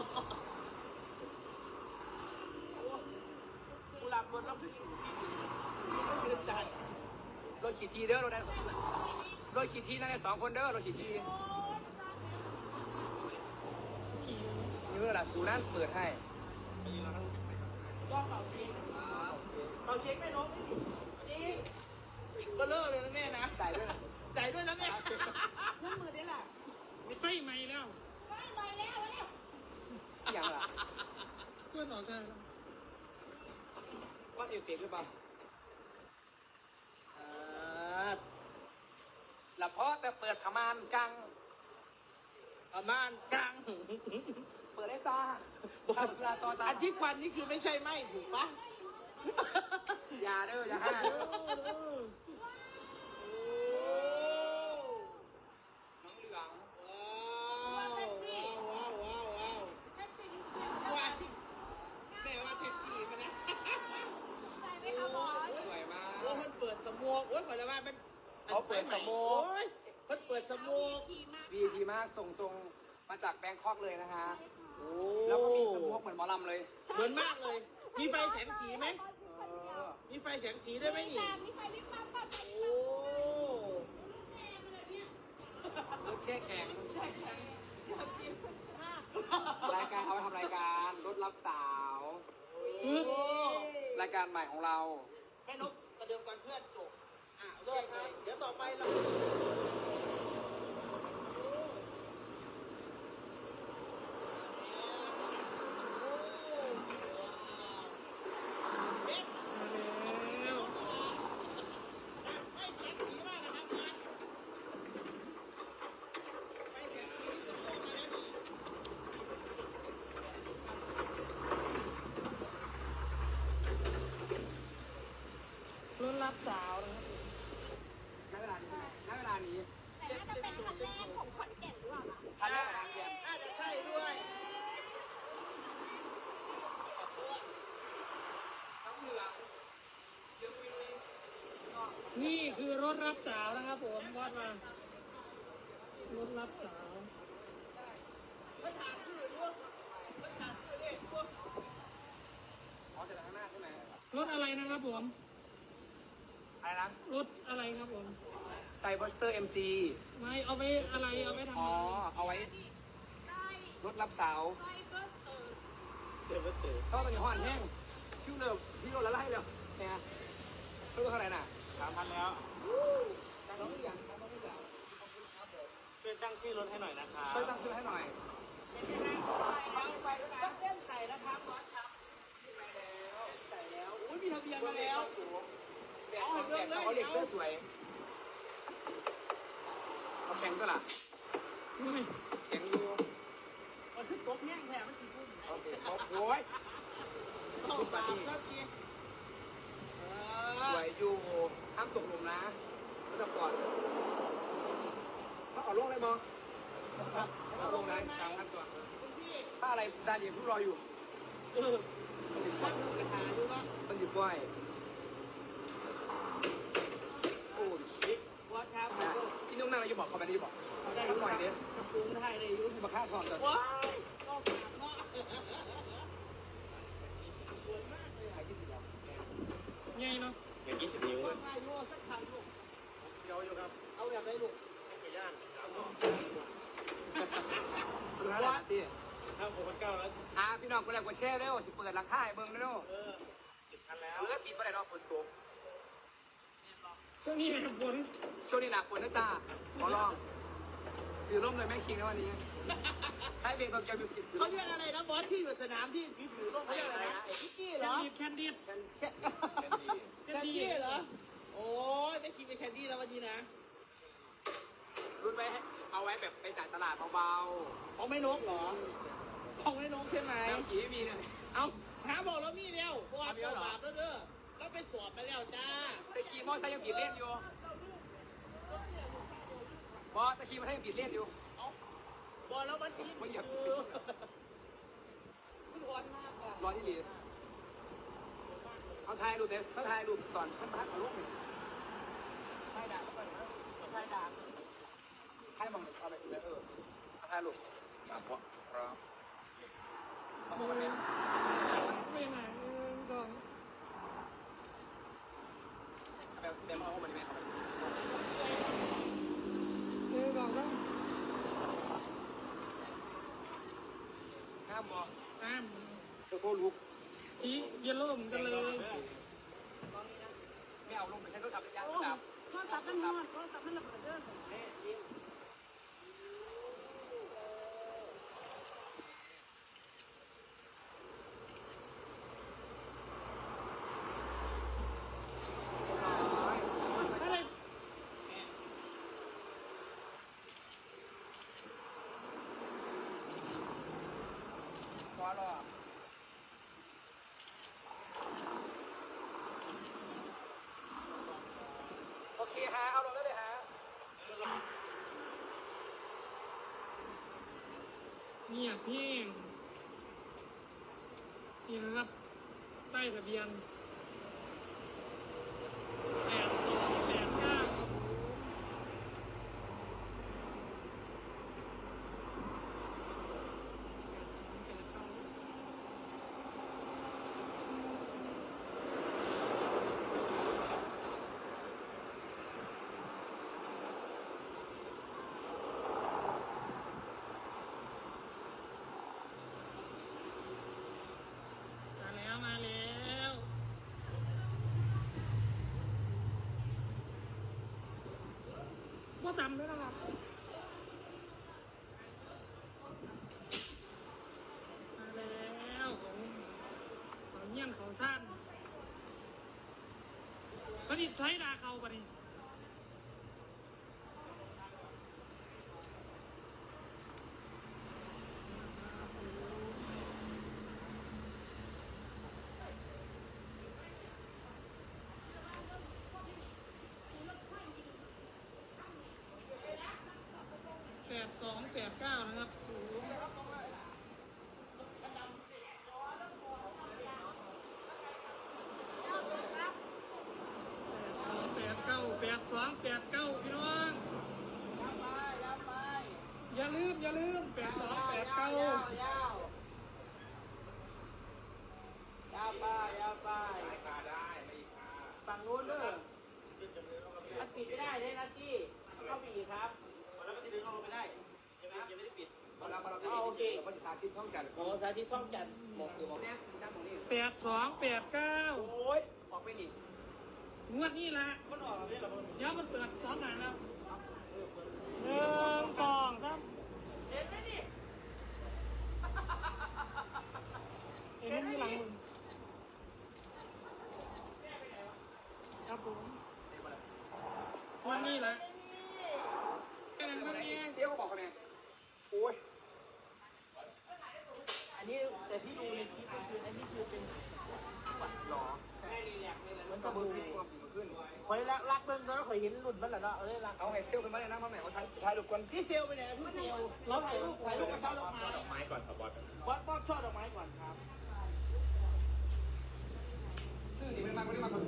กูหลับบนรถไปสู่ที่ดีไม่ยืนได้รถขี่ทีเด้อรถได้รถขี่ทีนั่นได้สองคนเด้อรถขี่ทีนี่เมื่อไหร่สูนั่นเปิดให้ก็เป่าเค้กเป่าเค้กไม่น้องไม่ดีจริงก็เลิกเลยนะแม่นะจ่ายด้วยนะจ่ายด้วยนะแม่เงินมือได้ล่ะมีไฟไหมแล้ว ไม่ไปแล้วเนี่ย อย่างล่ะ เพื่อนออกกันก้อนเอฟเฟกต์หรือเปล่าหลับเพาะแต่เปิดขมานกลางประมาณกลาง เปิดได้จ้าข้ามสุราจรจ้าอันที่ควันนี่คือไม่ใช่ไหมถูกปะอย่าเด้ออย่าห้าเด้อน้องเหลือง ว้าวว้าวว้าวว้าว แท็กซี่อยู่ ว้าวแม่ว่าแท็กซี่มันนะ ใส่ไหมคะบอส สวยมาก โอ้มัน เปิดสมวกโอ้ยขอจะว่ามันเขาเปิดสโมกโอ้ยมันเปิดสมวกดีมากวีพีมากส่งตรงมาจากแบงคอกเลยนะคะโอ้แล้วก็มีสมมกเหมือนหมอลำเลย เหมือนมากเลย มีไฟแสงสีไหมเออมีไฟแสงสีด้วยไหมนี่แต่มีใครรีบมาปั๊บโอ้แช่มาเลยเนี่ยรถแช่แข็งใช่ใช่รายการเอาไปทำรายการรถรับสาวโอ้รายการใหม่ของเรา แค่นกกระ เดิมก่อนเพื่อนจบอะเลิกเลยเดี๋ยวต่อไปเราไม่แข็งสีมากนะครับไม่แข็งสีจะโตมาแล้วนี่ รุ่นรับสาวนะครับ ณเวลานี้ณเวลานี้ แต่น่าจะเป็นคันแรกของขอนแก่นหรือเปล่า คันแรกของเกียน น่าจะใช่ด้วย น้องเหลืองเหลืองวิวเลย นี่คือรถรับสาวนะครับผมวาดมารถรับสาวปัญหาชื่อด้วยปัญหาชื่อเลขด้วยอ๋อจะข้างหน้าใช่ไหมรถอะไรนะครับผม อะไรนะ รถอะไรครับผมไซเบอร์สเตอร์เอ็มจีไม่เอาไปอะไรเอาไปทำอ๋อ อะไรเอาไว้ได้รถรับสาวไฟเบอร์สเตอร์เซเวอร์เตอร์ก็เป็นห้อนแห้งคิวเริ่มพี่โดนละไล่แล้วเนี่ยเพิ่มเท่าไหร่น่ะ สามพันแล้วน้องเหลืองน้องเหลืองช่วยตั้งชื่อรถให้หน่อยนะครับช่วยตั้งชื่อให้หน่อยไปด้วยนะเล่นใส่นะครับบอสครับใส่แล้วอุ้ยมีทะเบียนมาแล้วแดดแดดเขาเรียกเสื้อสวยเอาแข็งก็ล่ะ อุ้ย แข็งอยู่ มันคือตกแง่งแถมมันสีพุ่ม โอเคครบโอ้ย ต้องปาก็กิน สวยอยู่ ห้ามตกหลุมนะไม่ต้องก่อนถ้าเอาลงเลยมองเอาลงเลยตามขั้นตอนคุณพี่ถ้าอะไรดาเดียผู้รออยู่เออตั้งกระถาดูว่าต้องหยิบไหวโอ้ยชิวัดครับพี่นุ่มนั่งอะไรอยู่บอกเขาไปนี่บอกได้ทั้งหน่อยเนี้ยปรุงได้เลยยุ่งมาฆ่าทอนเลยว้ายก็ขาดเนาะสวยมากเลยขายกี่สิบแล้วไงเนาะ อย่างยี่สิบนิ้วว่าไงลูกสักครั้งลูกเดียวอยู่ครับเอาแบบไหนลูกไก่ย่างสามรอบคุณฮะล่ะพี่ถ้าผมพันเก้าแล้วอ่าพี่น้องกูแรกกูแช่เร็วสิเปิดหลังค่ายเบิ้งเร็วเออสิบพันแล้วเลือดปิดไปไหนเนาะฝนตกช่วงนี้แบบฝนช่วงนี้หนักฝนนะจ้าขอลองถือร่มเลยแม่คิงนะวันนี้ใครเบรกตกเกียวดูสิเขาเรียกอะไรนะบอสที่อยู่สนามที่ถือถือร่มเขาเรียกอะไรนะพิกกี้เหรอแคนดี้แค่แคนดี้เหรอ โอ้ยไม่คิดเป็นแคนดี้แล้ววันนี้นะรุ่นไว้ให้เอาไว้แบบไปจ่ายตลาดเบาของไม่นกเหรอของไม่นกใช่ไหม ๆแล้วขี่ไม่มีเลย เอาหาบอกแล้วมีแล้วบอสเอามีแล้วเหรอ บาปแล้วเด้อเราไปสอบมาแล้วจ้า แต่ขี่มอเตอร์ไซค์ยังผิดเล่นอยู่บอสแต่ขี่มอเตอร์ไซค์ยังผิดเล่นอยู่ เอาบอสแล้วมันคิดมันเหยียบซื้อมันร้อนมากอะรอที่หลี เอาถ่ายรูปเดสถ้าถ่ายรูปก่อนท่านพักเอารูปหนึ่งถ่ายด่าเขาก่อนนะถ่ายด่าถ่ายมองเอาไปเลยเออเอาถ่ายรูปสามเพราะเพราะเอามาเป็นไม่ไหนหนึ่งสองแบบแบบเอามาเป็นแม่เอาไปหนึ่งสองสามห้ามมองสามโทรโทรลุก สีเยลโล่เหมือนกันเลย ไม่เอาลงไปใช้โทรศัพท์ระยะโอ้ระดับโทรศัพท์มันนอนโทรศัพท์มันระเบิดเด้ออะไรขวารอโอเคฮะเอาลงได้เลยฮะ เงียบเพียงนี่นะครับใต้ทะเบียนแปดสองแปดเก้าครับผมแปดสองแปดเก้า มาแล้วมาแล้วว่าต่ำด้วยนะครับ มาแล้วของของเงี้ยนของสั้น ผลิตใช้ดาเขาปะนี่แปดสองแปดเก้านะครับโอ้โหแปดสองแปดเก้าแปดสองแปดเก้าพี่น้อง ไปยาวไป อย่า ลืม อย่าลืมแปดสองแปดเก้ายาวยาวยาวไปยาวไปขาได้ไม่ขาฝั่งนู้นเด้อะมันปิดไม่ได้เลยนะจี้เข้าไปอีกครับแล้วก็ที่ดึงเข้าไปได้ยังไม่ยังไม่ได้ปิดเราเราเราโอเคมันสาธิตท่องกันโอ้สาธิตท่องจันบอกคือบอกเนี่ยจ้างของนี่แปดสองแปดเก้าโอ้ยออกไปนี่งวดนี้ละมันออกแล้วเนี่ยเหรอเดี๋ยวมันเปิดสองหางแล้วหนึ่งสองสาม เห็นไหมนี่เอ็นที่หลังมึงครับผมงวดนี้ละแค่นั้นก็นี่ เดี๋ยวเขาบอกเขาเนี่ยโอ้ย อันนี้แต่ที่ดูในคลิปก็คืออันนี้คือเป็น หรอ ไม่รีแลกเลยนะ มันก็มือฟิตความดี ขึ้นคอยรักรักเบิ้งตอนนั้นคอยเห็นรุ่นมันแหละเนาะเออรักเอาไงเซลเป็นมาเลยนะมาแม่เขาถ่ายถ่ายรูปก่อนพี่เซลไปไหนพี่เซลเราถ่ายรูปถ่ายรูปกับช่อดอกไม้ดอกไม้ก่อนครับบอสบอสบอสช่อดอกไม้ก่อนครับ ซื้อนี่เป็นมาคนที่มาคน